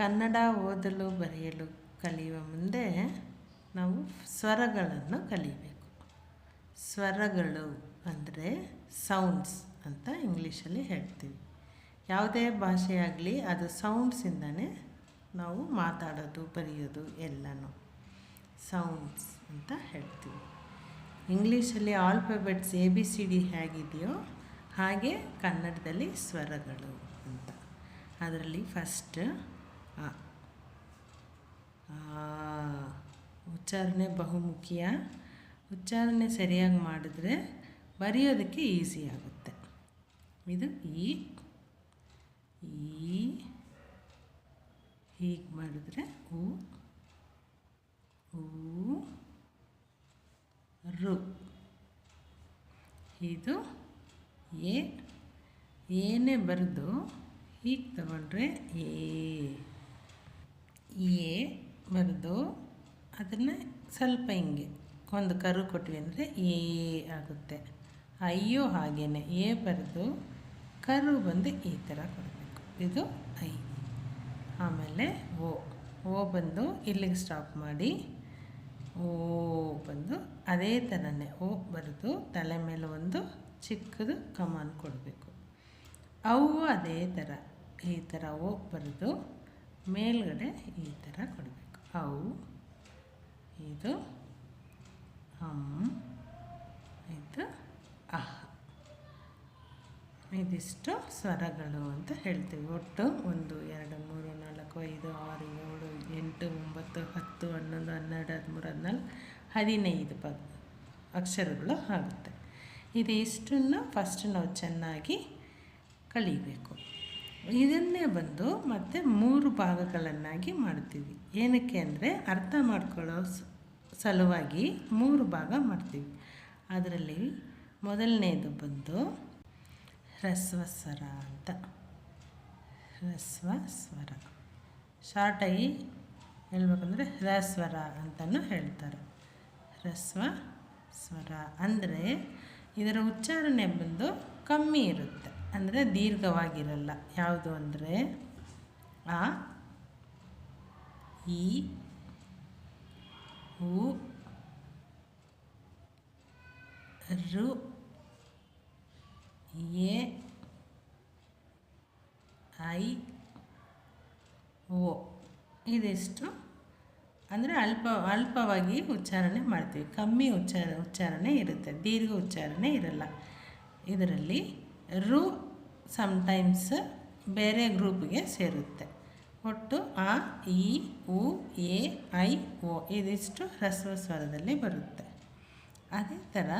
ಕನ್ನಡ ಓದಲು ಬರೆಯಲು ಕಲಿಯುವ ಮುಂದೆ ನಾವು ಸ್ವರಗಳನ್ನು ಕಲಿಬೇಕು. ಸ್ವರಗಳು ಅಂದರೆ ಸೌಂಡ್ಸ್ ಅಂತ ಇಂಗ್ಲೀಷಲ್ಲಿ ಹೇಳ್ತೀವಿ. ಯಾವುದೇ ಭಾಷೆಯಾಗಲಿ ಅದು ಸೌಂಡ್ಸಿಂದನೇ ನಾವು ಮಾತಾಡೋದು, ಬರೆಯೋದು ಎಲ್ಲನೂ. ಸೌಂಡ್ಸ್ ಅಂತ ಹೇಳ್ತೀವಿ. ಇಂಗ್ಲೀಷಲ್ಲಿ alphabets A B C D ಹೇಗಿದೆಯೋ ಹಾಗೆ ಕನ್ನಡದಲ್ಲಿ ಸ್ವರಗಳು ಅಂತ. ಅದರಲ್ಲಿ ಫಸ್ಟ್ ಉಚ್ಚಾರಣೆ ಬಹುಮುಖ್ಯ. ಉಚ್ಚಾರಣೆ ಸರಿಯಾಗಿ ಮಾಡಿದ್ರೆ ಬರೆಯೋದಕ್ಕೆ ಈಸಿ ಆಗುತ್ತೆ. ಇದು ಈ ಈ, ಹೀಗೆ ಮಾಡಿದ್ರೆ ಹೂ ಹೂ ರು. ಇದು ಎ, ಏನೇ ಬರೆದು ಹೀಗೆ ತಗೊಂಡ್ರೆ ಎ. ಎ ಬರೆದು ಅದನ್ನು ಸ್ವಲ್ಪ ಹಿಂಗೆ, ಒಂದು ಕರು ಕೊಟ್ವಿ ಅಂದರೆ ಎ ಆಗುತ್ತೆ. ಅಯ್ಯೋ ಹಾಗೇನೆ, ಎ ಬರೆದು ಕರು ಬಂದು ಈ ಥರ ಕೊಡಬೇಕು. ಇದು ಐ. ಆಮೇಲೆ ಓ ಓ ಬಂದು ಇಲ್ಲಿಗೆ ಸ್ಟಾಪ್ ಮಾಡಿ, ಓ ಬಂದು ಅದೇ ಥರನೇ ಓ ಬರೆದು ತಲೆ ಮೇಲೆ ಒಂದು ಚಿಕ್ಕದು ಕಮಾನ್ ಕೊಡಬೇಕು. ಅವು ಅದೇ ಥರ ಈ ಥರ ಓ ಬರೆದು ಮೇಲ್ಗಡೆ ಈ ಥರ ಕೊಡಬೇಕು. ಅವು, ಇದು ಹಮ್ ಇದು, ಅಹ. ಇದಿಷ್ಟು ಸ್ವರಗಳು ಅಂತ ಹೇಳ್ತೀವಿ. ಒಟ್ಟು ಒಂದು, ಎರಡು, ಮೂರು, ನಾಲ್ಕು, ಐದು, ಆರು, ಏಳು, ಎಂಟು, ಒಂಬತ್ತು, ಹತ್ತು, ಹನ್ನೊಂದು, ಹನ್ನೆರಡು, ಹದಿಮೂರು, ಹದಿನಾಲ್ಕು, ಹದಿನೈದು ಪದ ಅಕ್ಷರಗಳು ಆಗುತ್ತೆ. ಇದಿಷ್ಟನ್ನು ಫಸ್ಟ್ ನಾವು ಚೆನ್ನಾಗಿ ಕಲಿಬೇಕು. ಇದನ್ನೇ ಬಂದು ಮತ್ತೆ ಮೂರು ಭಾಗಗಳನ್ನಾಗಿ ಮಾಡ್ತೀವಿ. ಏನಕ್ಕೆ ಅಂದರೆ ಅರ್ಥ ಮಾಡ್ಕೊಳ್ಳೋ ಸಲುವಾಗಿ ಮೂರು ಭಾಗ ಮಾಡ್ತೀವಿ. ಅದರಲ್ಲಿ ಮೊದಲನೇದು ಬಂದು ಹ್ರಸ್ವ ಸ್ವರ ಅಂತ. ಹ್ರಸ್ವ ಸ್ವರ ಶಾರ್ಟಾಗಿ ಹೇಳ್ಬೇಕಂದ್ರೆ ಹ್ರಸ್ವರ ಅಂತಲೂ ಹೇಳ್ತಾರೆ. ಹ್ರಸ್ವ ಸ್ವರ ಅಂದರೆ ಇದರ ಉಚ್ಚಾರಣೆ ಬಂದು ಕಮ್ಮಿ ಇರುತ್ತೆ. ಅಂದರೆ ದೀರ್ಘವಾಗಿರಲ್ಲ. ಯಾವುದು ಅಂದರೆ ಆ, ಈ, ಉ, ರು, ಎ, ಐ, ಓ ಇದಿಷ್ಟು? ಅಂದರೆ ಅಲ್ಪ, ಅಲ್ಪವಾಗಿ ಉಚ್ಚಾರಣೆ ಮಾಡ್ತೀವಿ. ಕಮ್ಮಿ ಉಚ್ಚಾರ, ಉಚ್ಚಾರಣೆ ಇರುತ್ತೆ. ದೀರ್ಘ ಉಚ್ಚಾರಣೆ ಇರಲ್ಲ. ಇದರಲ್ಲಿ ರು ಸಮಟೈಮ್ಸ್ ಬೇರೆ ಗ್ರೂಪ್ಗೆ ಸೇರುತ್ತೆ. ಒಟ್ಟು ಆ ಇ ಉ, ಎ, ಐ, ಓ ಇದಿಷ್ಟು ಹ್ರಸ್ವ ಸ್ವರದಲ್ಲಿ ಬರುತ್ತೆ. ಅದೇ ಥರ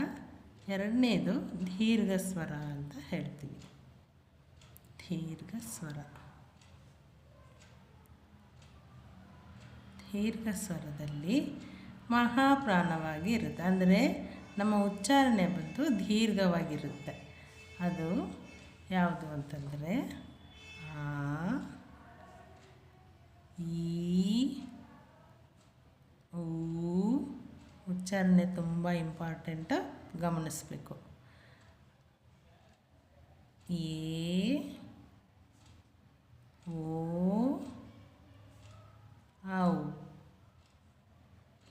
ಎರಡನೇದು ದೀರ್ಘ ಸ್ವರ ಅಂತ ಹೇಳ್ತೀವಿ. ದೀರ್ಘ ಸ್ವರ ದೀರ್ಘ ಸ್ವರದಲ್ಲಿ ಮಹಾಪ್ರಾಣವಾಗಿ ಇರುತ್ತೆ ಅಂದರೆ ನಮ್ಮ ಉಚ್ಚಾರಣೆ ಬಂದು ದೀರ್ಘವಾಗಿರುತ್ತೆ. ಅದು ಯಾವುದು ಅಂತಂದರೆ ಆ, ಈ, ಊ, ಉಚ್ಚಾರಣೆ ತುಂಬ ಇಂಪಾರ್ಟೆಂಟ್ ಗಮನಿಸಬೇಕು. ಏ ಓ, ಔ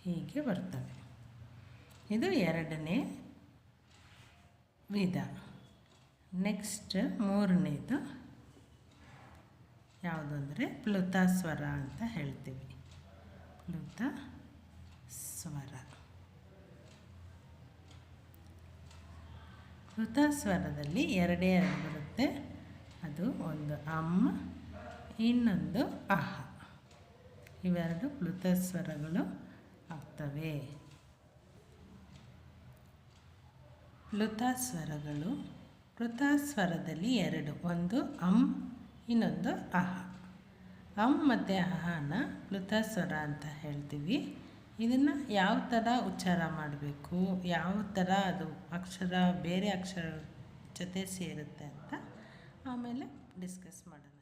ಹೀಗೆ ಬರ್ತವೆ. ಇದು ಎರಡನೇ ವಿಧ. ನೆಕ್ಸ್ಟ್ ಮೂರನೇದು ಯಾವುದು ಅಂದರೆ ಪ್ಲುತ ಸ್ವರ ಅಂತ ಹೇಳ್ತೀವಿ. ಪ್ಲುತ ಸ್ವರ ಪ್ಲುತ ಸ್ವರದಲ್ಲಿ ಎರಡೇ ಎರಡು ಬರುತ್ತೆ. ಅದು ಒಂದು ಅಮ್ಮ, ಇನ್ನೊಂದು ಅಹ. ಇವೆರಡು ಪ್ಲುತ ಸ್ವರಗಳು ಆಗ್ತವೆ. ಪ್ಲುತ ಸ್ವರಗಳು ಪ್ಲುತ ಸ್ವರದಲ್ಲಿ ಎರಡು, ಒಂದು, ಅಂ, ಇನ್ನೊಂದು, ಅಹ. ಅಂ ಮತ್ತು ಅಹನ ಮೃತ ಸ್ವರ ಅಂತ ಹೇಳ್ತೀವಿ. ಇದನ್ನು ಯಾವ ಥರ ಉಚ್ಚಾರ ಮಾಡಬೇಕು? ಯಾವ ಥರ ಅದು ಅಕ್ಷರ, ಬೇರೆ ಅಕ್ಷರ ಜೊತೆ ಸೇರುತ್ತೆ ಅಂತ ಆಮೇಲೆ ಡಿಸ್ಕಸ್ ಮಾಡೋಣ.